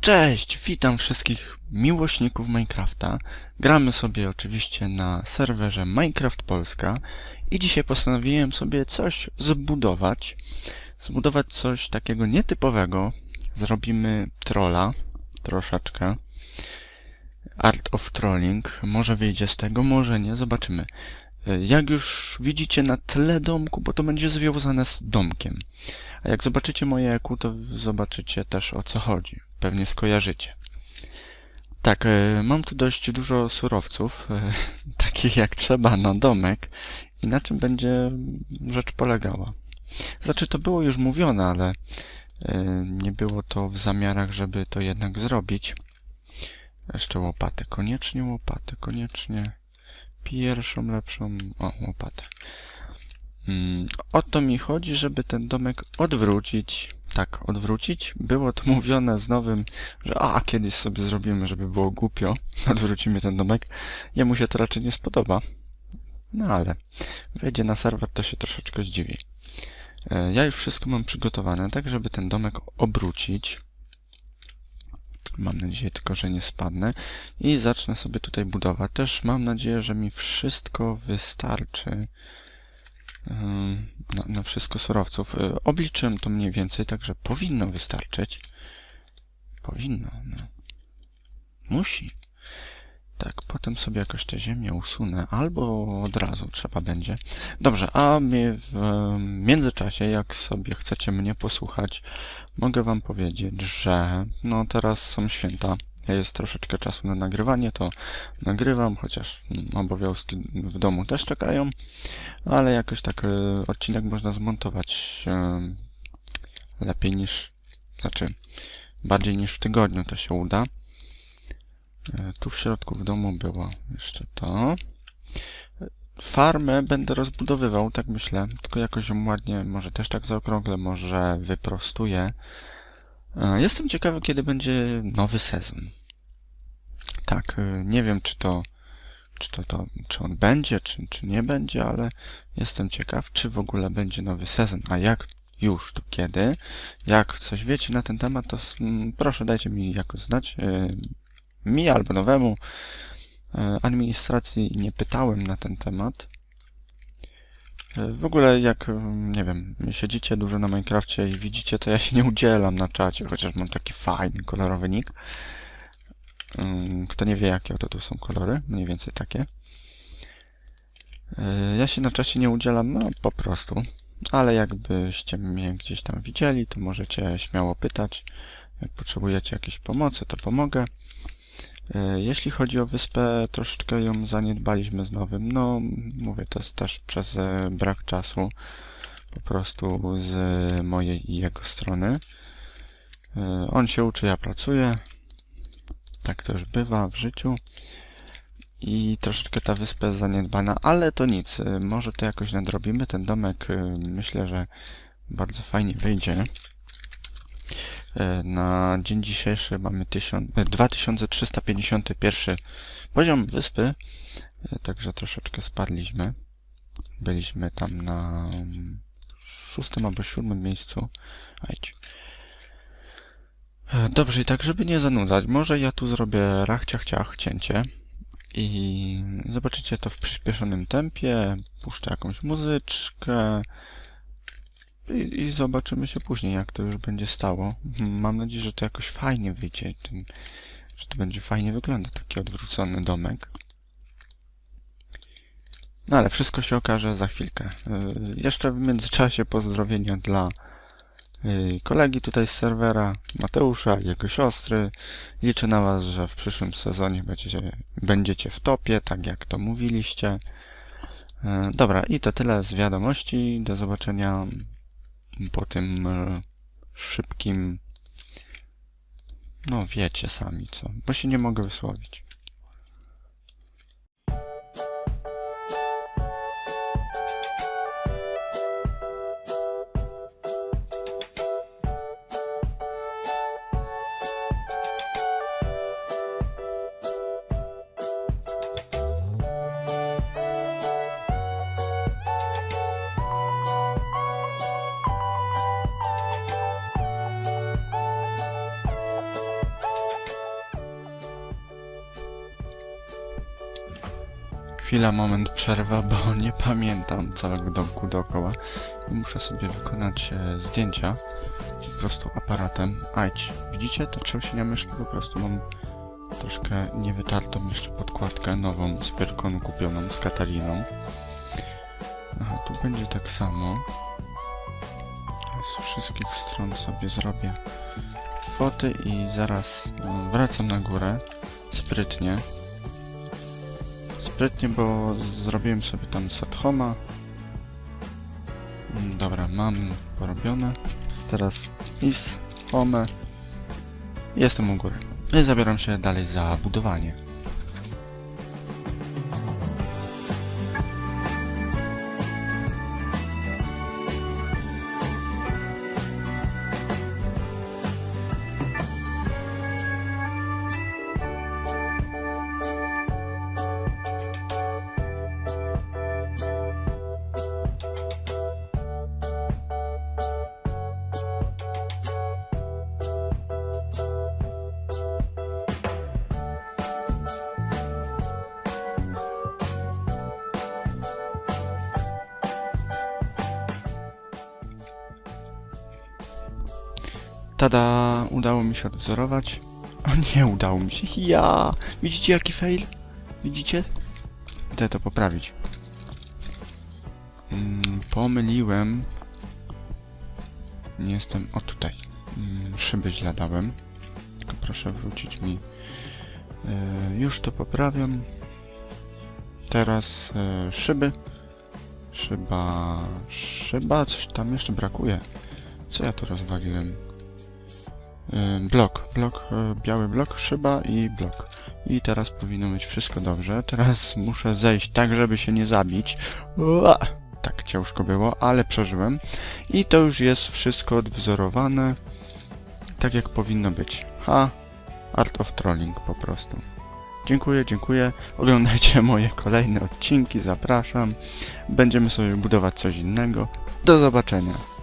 Cześć, witam wszystkich miłośników Minecrafta. Gramy sobie oczywiście na serwerze Minecraft Polska i dzisiaj postanowiłem sobie coś zbudować. Zbudować coś takiego nietypowego. Zrobimy trolla, troszeczkę. Art of Trolling. Może wyjdzie z tego, może nie, zobaczymy. Jak już widzicie na tle domku, bo to będzie związane z domkiem. A jak zobaczycie moje EQ, to zobaczycie też o co chodzi. Pewnie skojarzycie. Tak, e, mam tu dość dużo surowców, e, takich jak trzeba na domek. I na czym będzie rzecz polegała? Znaczy, to było już mówione, ale e, nie było to w zamiarach, żeby to jednak zrobić. Jeszcze łopatę. Koniecznie łopatę, koniecznie pierwszą, lepszą... O, łopatę. Mm, o to mi chodzi, żeby ten domek odwrócić. Tak, odwrócić. Było to mówione z nowym, że a, kiedyś sobie zrobimy, żeby było głupio. Odwrócimy ten domek. Jemu się to raczej nie spodoba. No ale wejdzie na serwer, to się troszeczkę zdziwi. E, Ja już wszystko mam przygotowane, tak żeby ten domek obrócić. Mam nadzieję tylko, że nie spadnę. I zacznę sobie tutaj budować. Też mam nadzieję, że mi wszystko wystarczy ym, na, wszystko surowców. Y, Obliczyłem to mniej więcej, także powinno wystarczyć. Powinno, no. Musi. Tak, potem sobie jakoś tę ziemię usunę, albo od razu trzeba będzie. Dobrze, a w międzyczasie, jak sobie chcecie mnie posłuchać, mogę wam powiedzieć, że no teraz są święta, jest troszeczkę czasu na nagrywanie, to nagrywam, chociaż obowiązki w domu też czekają, ale jakoś tak e, odcinek można zmontować em, lepiej niż, znaczy bardziej niż w tygodniu to się uda. E, Tu w środku w domu było jeszcze to. Farmę będę rozbudowywał, tak myślę, tylko jakoś ją ładnie, może też tak zaokrąglę, może wyprostuję. E, Jestem ciekawy, kiedy będzie nowy sezon. Tak, e, nie wiem, czy to, czy to, to czy on będzie, czy, czy nie będzie, ale jestem ciekaw, czy w ogóle będzie nowy sezon. A jak już, to kiedy? Jak coś wiecie na ten temat, to mm, proszę dajcie mi jakoś znać. E, Mi albo nowemu e, administracji nie pytałem na ten temat. W ogóle jak, nie wiem, siedzicie dużo na Minecrafcie i widzicie, to ja się nie udzielam na czacie, chociaż mam taki fajny, kolorowy nick. Kto nie wie, jakie to tu są kolory, mniej więcej takie. E, Ja się na czacie nie udzielam, no po prostu. Ale jakbyście mnie gdzieś tam widzieli, to możecie śmiało pytać. Jak potrzebujecie jakiejś pomocy, to pomogę. E, Jeśli chodzi o wyspę, troszeczkę ją zaniedbaliśmy z nowym. No, mówię, to jest też przez e, brak czasu po prostu z mojej i jego strony. E, On się uczy, ja pracuję. Tak to już bywa w życiu. I troszeczkę ta wyspa jest zaniedbana, ale to nic. e, Może to jakoś nadrobimy. Ten domek e, myślę, że bardzo fajnie wyjdzie. E, Na dzień dzisiejszy mamy 1000 e, 2351 poziom wyspy, także troszeczkę spadliśmy. Byliśmy tam na szóstym albo siódmym miejscu. E, Dobrze, i tak, żeby nie zanudzać, może ja tu zrobię rachciach ciach cięcie i zobaczycie to w przyspieszonym tempie. Puszczę jakąś muzyczkę. I, I zobaczymy się później, jak to już będzie stało. Mam nadzieję, że to jakoś fajnie wyjdzie, że to będzie fajnie wyglądać, taki odwrócony domek. No ale wszystko się okaże za chwilkę. Yy, Jeszcze w międzyczasie pozdrowienia dla kolegi tutaj z serwera, Mateusza, jego siostry. Liczę na Was, że w przyszłym sezonie będziecie, będziecie w topie, tak jak to mówiliście. Yy, Dobra, i to tyle z wiadomości. Do zobaczenia po tym e, szybkim... No wiecie sami co, bo się nie mogę wysłowić. Chwila, moment przerwa, bo nie pamiętam całego domku dookoła i muszę sobie wykonać e, zdjęcia po prostu aparatem. Ajdź, widzicie? To trzęsienia myszki po prostu mam troszkę niewytartą jeszcze podkładkę nową z Pyrkonu kupioną z Kataliną. Aha, tu będzie tak samo. Z wszystkich stron sobie zrobię foty i zaraz no, wracam na górę sprytnie. Sprytnie, bo zrobiłem sobie tam sathoma. Mm, Dobra, mam porobione. Teraz is, home. Jestem u góry. I zabieram się dalej za budowanie. Tada! Udało mi się odwzorować. O nie, udało mi się. Ja! Widzicie jaki fail? Widzicie? Idę to poprawić. Mm, pomyliłem. Nie jestem... O tutaj. Mm, szyby źle dałem. Tylko proszę wrócić mi. E, już to poprawiam. Teraz e, szyby. Szyba... Szyba? Coś tam jeszcze brakuje. Co ja tu rozwaliłem? Blok, blok, y, biały blok, szyba i blok. I teraz powinno być wszystko dobrze. Teraz muszę zejść tak, żeby się nie zabić. Ua! Tak ciężko było, ale przeżyłem. I to już jest wszystko odwzorowane. Tak jak powinno być. Ha! Art of Trolling po prostu. Dziękuję, dziękuję. Oglądajcie moje kolejne odcinki, zapraszam. Będziemy sobie budować coś innego. Do zobaczenia.